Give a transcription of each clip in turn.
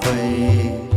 飞。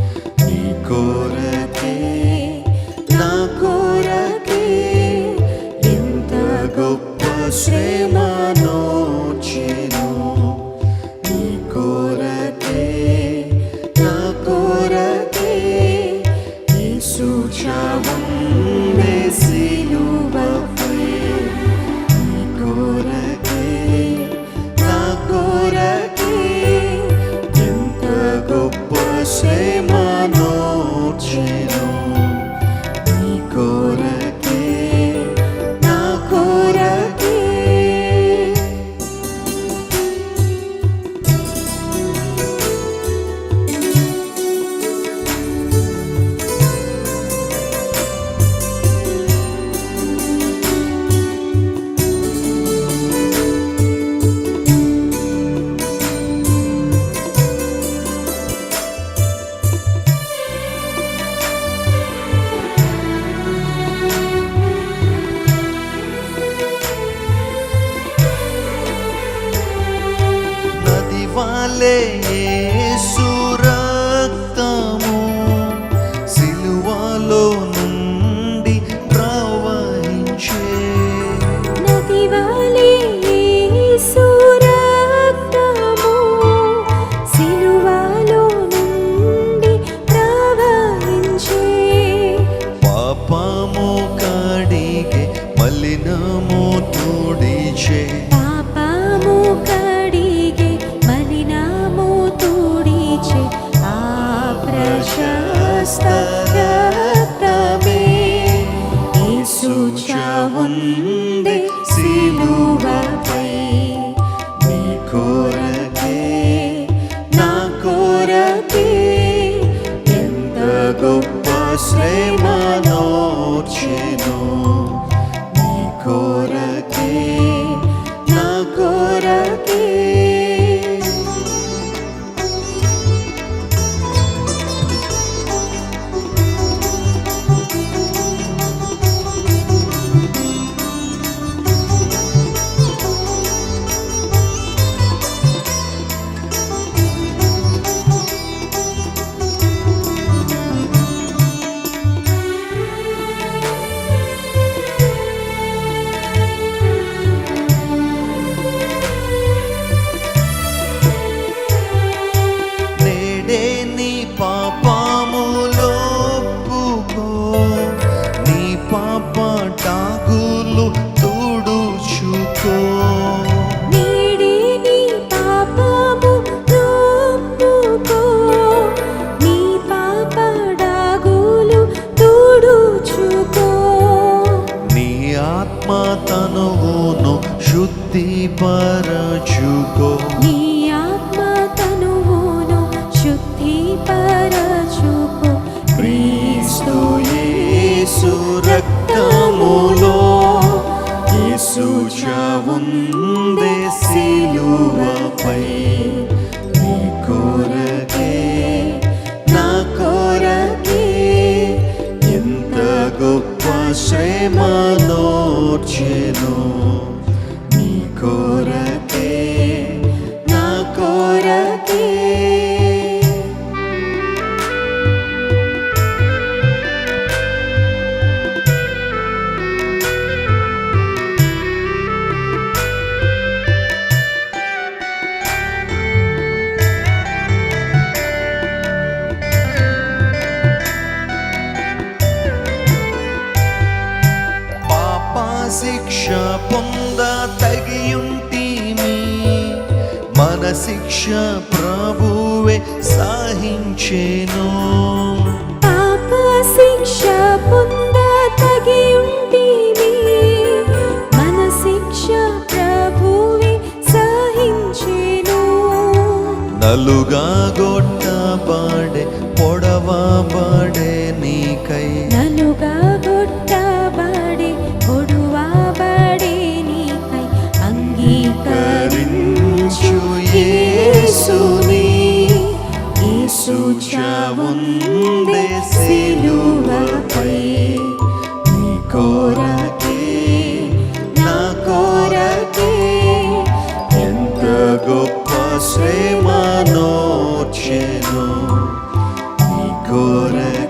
day శ్రేమ నోర్చెను ఆత్మ తనువును శుద్ధిపరచుకో. నీ ఆత్మ తనువును శుద్ధిపరచుకో. క్రీస్తు యేసు రక్తము పొంద తగియుంటిమి. మన శిక్ష ప్రభువే సాహించేను పాప శిక్ష పొంద తగియుంటిమి. మన శిక్ష ప్రభువే సాహించేను నలుగా గొట్టబడి సిలువపై నీ కోరకే నా కోరకే ఎంత గొప్ప శ్రేమనోర్చెను నీ కోరకే